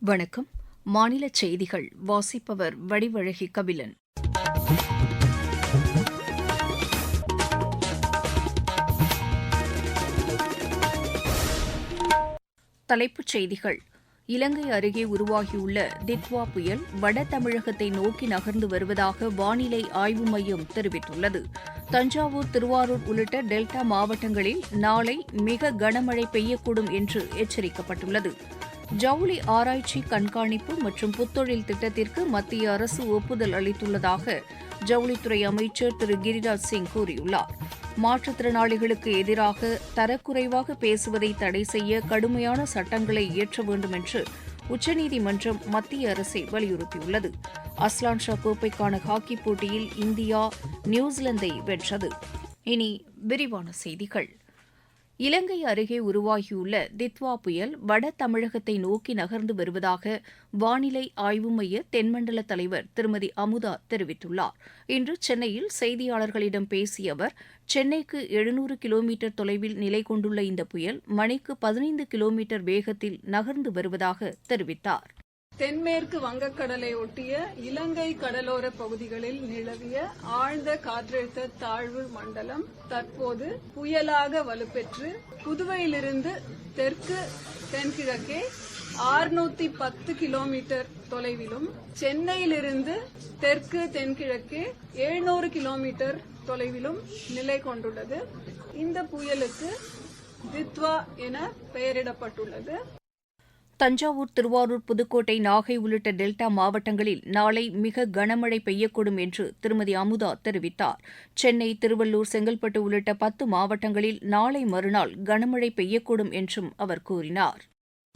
வணக்கம். மாநில செய்திகள். வாசிப்பவர் வடிவழகி கபிலன். தலைப்புச் செய்திகள். இலங்கை அருகே உருவாகியுள்ள திக்வா புயல் வட தமிழகத்தை நோக்கி நகர்ந்து வருவதாக வானிலை ஆய்வு மையம் தெரிவித்துள்ளது. தஞ்சாவூர் திருவாரூர் உள்ளிட்ட டெல்டா மாவட்டங்களில் நாளை மிக கனமழை பெய்யக்கூடும் என்று எச்சரிக்கப்பட்டுள்ளது. ஜவுளி ஆராய்ச்சி கண்காணிப்பு மற்றும் புத்தொழில் திட்டத்திற்கு மத்திய அரசு ஒப்புதல் அளித்துள்ளதாக ஜவுளித்துறை அமைச்சர் திரு கிரிராஜ் சிங் கூறியுள்ளார். மாற்றுத்திறனாளிகளுக்கு எதிராக தரக்குறைவாக பேசுவதை தடை செய்ய கடுமையான சட்டங்களை இயற்ற வேண்டும் என்று உச்சநீதிமன்றம் மத்திய அரசை வலியுறுத்தியுள்ளது. அஸ்லான் ஷா கோப்பைக்கான ஹாக்கி போட்டியில் இந்தியா நியூசிலாந்தை வென்றது. இனி விரிவான செய்திகள். இலங்கை அருகே உருவாகியுள்ள தித்வா புயல் வட தமிழகத்தை நோக்கி நகர்ந்து வருவதாக வானிலை ஆய்வு மைய தென்மண்டல தலைவர் திருமதி அமுதா தெரிவித்துள்ளார். இன்று சென்னையில் செய்தியாளர்களிடம் பேசிய அவர் சென்னைக்கு எழுநூறு கிலோமீட்டர் தொலைவில் நிலை கொண்டுள்ள இந்த புயல் மணிக்கு பதினைந்து கிலோமீட்டர் வேகத்தில் நகர்ந்து வருவதாக தெரிவித்தார். தென்மேற்கு வங்கக்கடலை ஒட்டிய இலங்கை கடலோர பகுதிகளில் நிலவிய ஆழ்ந்த காற்றழுத்த தாழ்வு மண்டலம் தற்போது புயலாக வலுப்பெற்று புதுவையிலிருந்து தெற்கு தென்கிழக்கே ஆறுநூத்தி பத்து கிலோமீட்டர் தொலைவிலும் சென்னையிலிருந்து தெற்கு தென்கிழக்கே எழுநூறு கிலோமீட்டர் தொலைவிலும் நிலை கொண்டுள்ளது. இந்த புயலுக்கு தித்வா என பெயரிடப்பட்டுள்ளது. தஞ்சாவூர் திருவாரூர் புதுக்கோட்டை நாகை உள்ளிட்ட டெல்டா மாவட்டங்களில் நாளை மிக கனமழை பெய்யக்கூடும் என்று திருமதி அமுதா தெரிவித்தார். சென்னை திருவள்ளூர் செங்கல்பட்டு உள்ளிட்ட பத்து மாவட்டங்களில் நாளை மறுநாள் கனமழை பெய்யக்கூடும் என்றும் அவர் கூறினார்.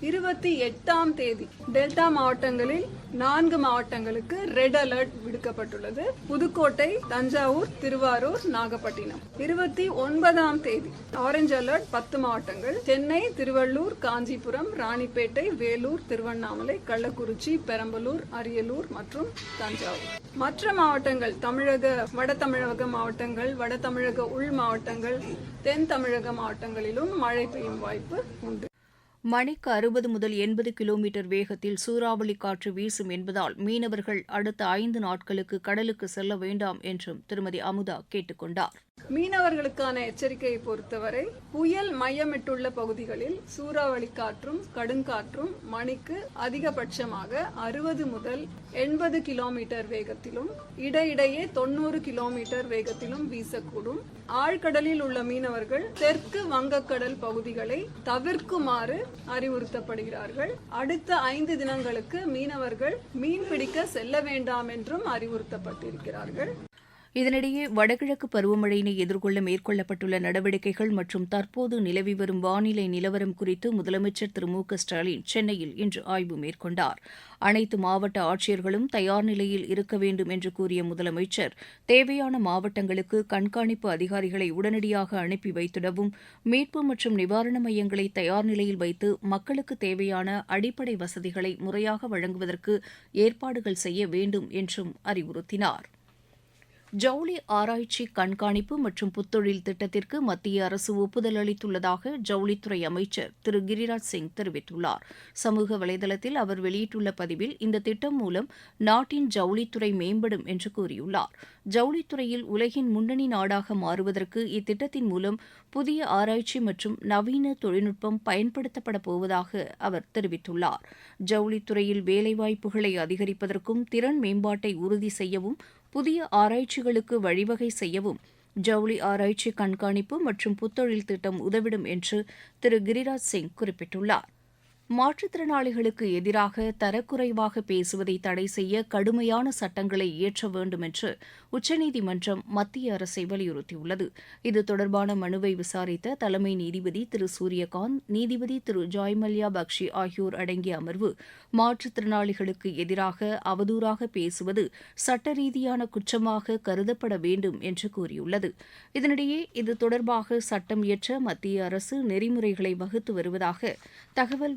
இருபத்தி எட்டாம் தேதி டெல்டா மாவட்டங்களில் நான்கு மாவட்டங்களுக்கு ரெட் அலர்ட் விடுக்கப்பட்டுள்ளது. புதுக்கோட்டை தஞ்சாவூர் திருவாரூர் நாகப்பட்டினம். இருபத்தி ஒன்பதாம் தேதி ஆரஞ்சு அலர்ட் பத்து மாவட்டங்கள். சென்னை திருவள்ளூர் காஞ்சிபுரம் ராணிப்பேட்டை வேலூர் திருவண்ணாமலை கள்ளக்குறிச்சி பெரம்பலூர் அரியலூர் மற்றும் தஞ்சாவூர். மற்ற மாவட்டங்கள் தமிழக வட தமிழக மாவட்டங்கள் வட தமிழக உள் மாவட்டங்கள் தென் தமிழக மாவட்டங்களிலும் மழை பெய்யும் வாய்ப்பு உண்டு. மணிக்கு அறுபது முதல் எண்பது கிலோமீட்டர் வேகத்தில் சூறாவளி காற்று வீசும் என்பதால் மீனவர்கள் அடுத்த ஐந்து நாட்களுக்கு கடலுக்கு செல்ல வேண்டாம் என்றும் திருமதி அமுதா கேட்டுக் கொண்டாா் மீனவர்களுக்கான எச்சரிக்கையை பொறுத்தவரை புயல் மையமிட்டுள்ள பகுதிகளில் சூறாவளி காற்றும் கடுங்காற்றும் மணிக்கு அதிகபட்சமாக அறுபது முதல் எண்பது கிலோமீட்டர் வேகத்திலும் இடையிடையே தொண்ணூறு கிலோமீட்டர் வேகத்திலும் வீசக்கூடும். ஆழ்கடலில் உள்ள மீனவர்கள் தெற்கு வங்கக்கடல் பகுதிகளை தவிர்க்குமாறு அறிவுறுத்தப்படுகிறார்கள். அடுத்த ஐந்து தினங்களுக்கு மீனவர்கள் மீன் பிடிக்க செல்ல வேண்டாம் என்றும் அறிவுறுத்தப்பட்டிருக்கிறார்கள். இதனிடையே வடகிழக்கு பருவமழையினை எதிர்கொள்ள மேற்கொள்ளப்பட்டுள்ள நடவடிக்கைகள் மற்றும் தற்போது நிலவி வரும் வானிலை நிலவரம் குறித்து முதலமைச்சர் திரு மு க ஸ்டாலின் சென்னையில் இன்று ஆய்வு மேற்கொண்டார். அனைத்து மாவட்ட ஆட்சியர்களும் தயார் நிலையில் இருக்க வேண்டும் என்று கூறிய முதலமைச்சர் தேவையான மாவட்டங்களுக்கு கண்காணிப்பு அதிகாரிகளை உடனடியாக அனுப்பி வைத்திடவும் மீட்பு மற்றும் நிவாரண மையங்களை தயார் நிலையில் வைத்து மக்களுக்கு தேவையான அடிப்படை வசதிகளை முறையாக வழங்குவதற்கு ஏற்பாடுகள் செய்ய வேண்டும் என்றும் அறிவுறுத்தினார். ஜவுளி ஆராய்ச்சி கண்காணிப்பு மற்றும் புத்தொழில் திட்டத்திற்கு மத்திய அரசு ஒப்புதல் அளித்துள்ளதாக ஜவுளித்துறை அமைச்சர் திரு கிரிராஜ் சிங் தெரிவித்துள்ளார். சமூக வலைதளத்தில் அவர் வெளியிட்டுள்ள பதிவில் இந்த திட்டம் மூலம் நாட்டின் ஜவுளித்துறை மேம்படும் என்று கூறியுள்ளார். ஜவுளித்துறையில் உலகின் முன்னணி நாடாக மாறுவதற்கு இத்திட்டத்தின் மூலம் புதிய ஆராய்ச்சி மற்றும் நவீன தொழில்நுட்பம் பயன்படுத்தப்பட போவதாக அவர் தெரிவித்துள்ளார். ஜவுளித்துறையில் வேலைவாய்ப்புகளை அதிகரிப்பதற்கும் திறன் மேம்பாட்டை உறுதி செய்யவும் புதிய ஆராய்ச்சிகளுக்கு வழிவகை செய்யவும் ஜவுளி ஆராய்ச்சி கண்காணிப்பு மற்றும் புத்தொழில் திட்டம் உதவிடும் என்று திரு கிரிராஜ் சிங் குறிப்பிட்டுள்ளார். மாற்றுத்திறனாளிகளுக்கு எதிராக தரக்குறைவாக பேசுவதை தடை செய்ய கடுமையான சட்டங்களை இயற்ற வேண்டும் என்று உச்சநீதிமன்றம் மத்திய அரசை வலியுறுத்தியுள்ளது. இது தொடர்பான மனுவை விசாரித்த தலைமை நீதிபதி திரு சூரியகாந்த் நீதிபதி திரு ஜாய்மல்யா பக்ஷி ஆகியோர் அடங்கிய அமர்வு மாற்றுத்திறனாளிகளுக்கு எதிராக அவதூறாக பேசுவது சட்ட ரீதியான குற்றமாக கருதப்பட வேண்டும் என்று கூறியுள்ளது. இதனிடையே இது தொடர்பாக சட்டம் இயற்ற மத்திய அரசு நெறிமுறைகளை வகுத்து வருவதாக தகவல்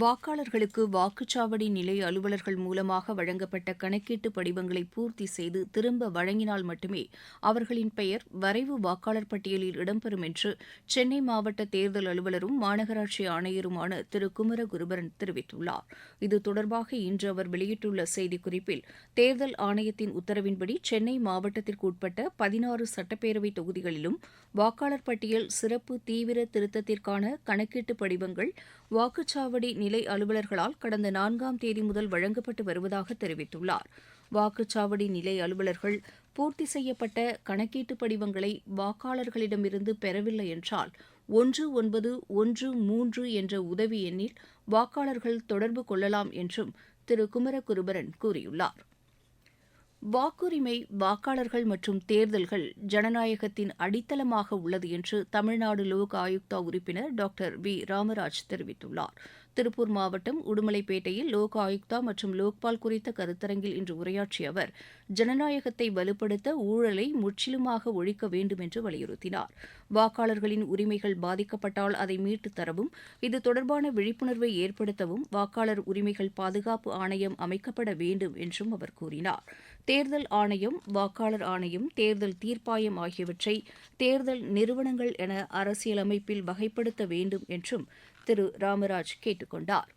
வாக்காளர்களுக்கு வாக்குச்சாவடி நிலை அலுவலர்கள் மூலமாக வழங்கப்பட்ட கணக்கீட்டு படிவங்களை பூர்த்தி செய்து திரும்ப வழங்கினால் மட்டுமே அவர்களின் பெயர் வரைவு வாக்காளர் பட்டியலில் இடம்பெறும் என்று சென்னை மாவட்ட தேர்தல் அலுவலரும் மாநகராட்சி ஆணையருமான திரு குமரகுருபரன் தெரிவித்துள்ளார். இது தொடர்பாக இன்று அவர் வெளியிட்டுள்ள செய்திக்குறிப்பில் தேர்தல் ஆணையத்தின் உத்தரவின்படி சென்னை மாவட்டத்திற்கு உட்பட்ட பதினாறு சட்டப்பேரவை தொகுதிகளிலும் வாக்காளர் பட்டியல் சிறப்பு தீவிர திருத்தத்திற்கான கணக்கீட்டு படிவங்கள் வாக்குச்சாவடி நிலை அலுவலர்களால் கடந்த நான்காம் தேதி முதல் வழங்கப்பட்டு வருவதாக தெரிவித்துள்ளார். வாக்குச்சாவடி நிலை அலுவலர்கள் பூர்த்தி செய்யப்பட்ட கணக்கீட்டு படிவங்களை வாக்காளர்களிடமிருந்து பெறவில்லை என்றால் ஒன்று ஒன்பது ஒன்று மூன்று என்ற உதவி எண்ணில் வாக்காளர்கள் தொடர்பு கொள்ளலாம் என்றும் திரு. குமரகுருபரன் கூறியுள்ளார். வாக்குரிமை வாக்காளர்கள் மற்றும் தேர்தல்கள் ஜனநாயகத்தின் அடித்தளமாக உள்ளது என்று தமிழ்நாடு லோக் ஆயுக்தா உறுப்பினர் டாக்டர் வி. ராமராஜ் தெரிவித்துள்ளார். திருப்பூர் மாவட்டம் உடுமலைப்பேட்டையில் லோக் ஆயுக்தா மற்றும் லோக்பால் குறித்த கருத்தரங்கில் இன்று உரையாற்றிய அவர் ஜனநாயகத்தை வலுப்படுத்த ஊழலை முற்றிலுமாக ஒழிக்க வேண்டும் என்று வலியுறுத்தினார். வாக்காளர்களின் உரிமைகள் பாதிக்கப்பட்டால் அதை மீட்டுத் தரவும் இது தொடர்பான விழிப்புணர்வை ஏற்படுத்தவும் வாக்காளர் உரிமைகள் பாதுகாப்பு ஆணையம் அமைக்கப்பட வேண்டும் என்றும் அவர் கூறினார். தேர்தல் ஆணையம் வாக்காளர் ஆணையம் தேர்தல் தீர்ப்பாயம் ஆகியவற்றை தேர்தல் நிறுவனங்கள் என அரசியலமைப்பில் வகைப்படுத்த வேண்டும் என்றும் திரு. ராமராஜ் கேட்டுக் கொண்டார்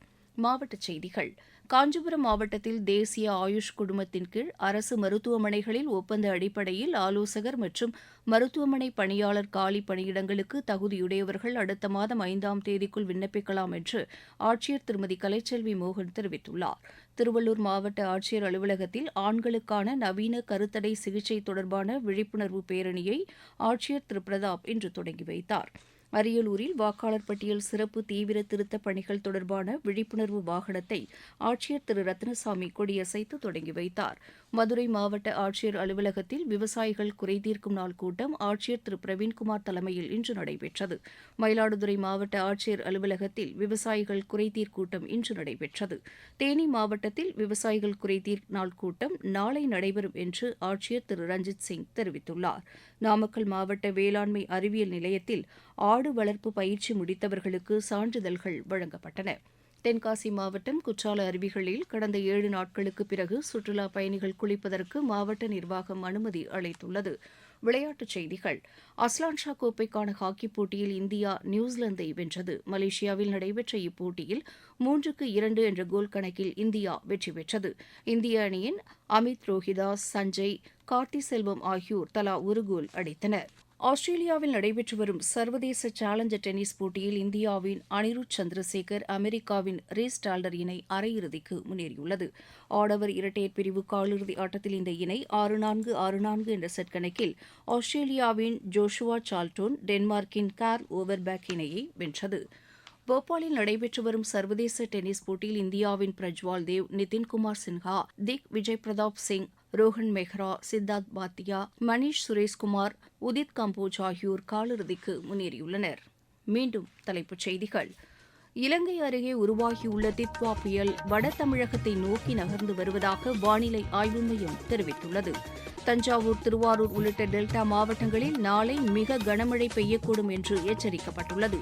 செய்திகள். காஞ்சிபுரம் மாவட்டத்தில் தேசிய ஆயுஷ் குழுமத்தின் கீழ் அரசு மருத்துவமனைகளில் ஒப்பந்த அடிப்படையில் ஆலோசகர் மற்றும் மருத்துவமனை பணியாளர் காலி பணியிடங்களுக்கு தகுதியுடையவர்கள் அடுத்த மாதம் ஐந்தாம் தேதிக்குள் விண்ணப்பிக்கலாம் என்று ஆட்சியர் திருமதி கலைச்செல்வி மோகன் தெரிவித்துள்ளார். திருவள்ளூர் மாவட்ட ஆட்சியர் அலுவலகத்தில் ஆண்களுக்கான நவீன கருத்தடை சிகிச்சை தொடர்பான விழிப்புணர்வு பேரணியை ஆட்சியர் திரு. பிரதாப் இன்று தொடங்கி வைத்தார். அரியலூரில் வாக்காளர் பட்டியல் சிறப்பு தீவிர திருத்தப் பணிகள் தொடர்பான விழிப்புணர்வு வாகனத்தை ஆட்சியர் திரு. ரத்னசாமி கொடியசைத்து தொடங்கி வைத்தார். மதுரை மாவட்ட ஆட்சியர் அலுவலகத்தில் விவசாயிகள் குறைதீர்க்கும் நாள் கூட்டம் ஆட்சியர் திரு. பிரவீன்குமார் தலைமையில் இன்று நடைபெற்றது. மயிலாடுதுறை மாவட்ட ஆட்சியர் அலுவலகத்தில் விவசாயிகள் குறைதீர் கூட்டம் இன்று நடைபெற்றது. தேனி மாவட்டத்தில் விவசாயிகள் குறைதீர் நாள் கூட்டம் நாளை நடைபெறும் என்று ஆட்சியர் திரு. ரஞ்சித் சிங் தெரிவித்துள்ளார். நாமக்கல் மாவட்ட வேளாண்மை அறிவியல் நிலையத்தில் ஆடு வளர்ப்பு பயிற்சி முடித்தவர்களுக்கு சான்றிதழ்கள் வழங்கப்பட்டன. தென்காசி மாவட்டம் குற்றால அருவிகளில் கடந்த ஏழு நாட்களுக்கு பிறகு சுற்றுலா பயணிகள் குளிப்பதற்கு மாவட்ட நிர்வாகம் அனுமதி அளித்துள்ளது. விளையாட்டுச் செய்திகள். அஸ்லான்ஷா கோப்பைக்கான ஹாக்கிப் போட்டியில் இந்தியா நியூசிலாந்தை வென்றது. மலேசியாவில் நடைபெற்ற இப்போட்டியில் மூன்றுக்கு இரண்டு என்ற கோல் கணக்கில் இந்தியா வெற்றி பெற்றது. இந்திய அணியின் அமித் ரோஹிதாஸ் சஞ்சய் கார்த்தி செல்வம் ஆகியோர் தலா ஒரு கோல் அடித்தனர். ஆஸ்திரேலியாவில் நடைபெற்று வரும் சர்வதேச சேலஞ்சர் டென்னிஸ் போட்டியில் இந்தியாவின் அனிருத் சந்திரசேகர் அமெரிக்காவின் ரீஸ் டால்டர் இணை அரையிறுதிக்கு முன்னேறியுள்ளது. ஆடவர் இரட்டையர் பிரிவு காலிறுதி ஆட்டத்தில் இந்த இணை ஆறு நான்கு ஆறு நான்கு என்ற செட் கணக்கில் ஆஸ்திரேலியாவின் ஜோஷுவா சால்டோன் டென்மார்க்கின் கார் ஓவர்பேக் இணையை வென்றது. போபாலில் நடைபெற்று வரும் சர்வதேச டென்னிஸ் போட்டியில் இந்தியாவின் பிரஜ்வால் தேவ் நிதின்குமார் சின்ஹா திக் விஜய் பிரதாப் சிங் ரோஹன் மெஹ்ரா சித்தார்த் பாத்தியா மணீஷ் சுரேஷ்குமார் உதித் கம்போஜ் ஆகியோர் காலிறுதிக்கு முன்னேறியுள்ளனர். மீண்டும் தலைப்புச் செய்திகள். இலங்கை அருகே உருவாகியுள்ள தித்வா புயல் வட தமிழகத்தை நோக்கி நகர்ந்து வருவதாக வானிலை ஆய்வு மையம் தெரிவித்துள்ளது. தஞ்சாவூர் திருவாரூர் உள்ளிட்ட டெல்டா மாவட்டங்களில் நாளை மிக கனமழை பெய்யக்கூடும் என்று எச்சரிக்கப்பட்டுள்ளது.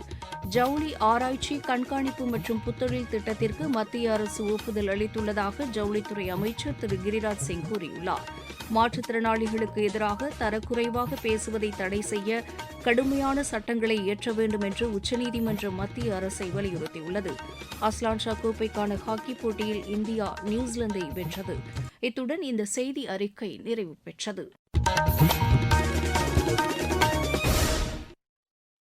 ஜவுளி ஆராய்ச்சி கண்காணிப்பு மற்றும் புத்தொழில் திட்டத்திற்கு மத்திய அரசு ஒப்புதல் அளித்துள்ளதாக ஜவுளித்துறை அமைச்சர் திரு கிரிராஜ் சிங் கூறியுள்ளார். மாற்றுத்திறனாளிகளுக்கு எதிராக தரக்குறைவாக பேசுவதை தடை செய்ய கடுமையான சட்டங்களை இயற்ற வேண்டும் என்று உச்சநீதிமன்ற மத்திய அரசை வலியுறுத்தியுள்ளது. அஸ்லான் ஷா கோப்பைக்கான ஹாக்கி போட்டியில் இந்தியா நியூசிலாந்தை வென்றது. இத்துடன் இந்த செய்தி அறிக்கை நிறைவு பெற்றது.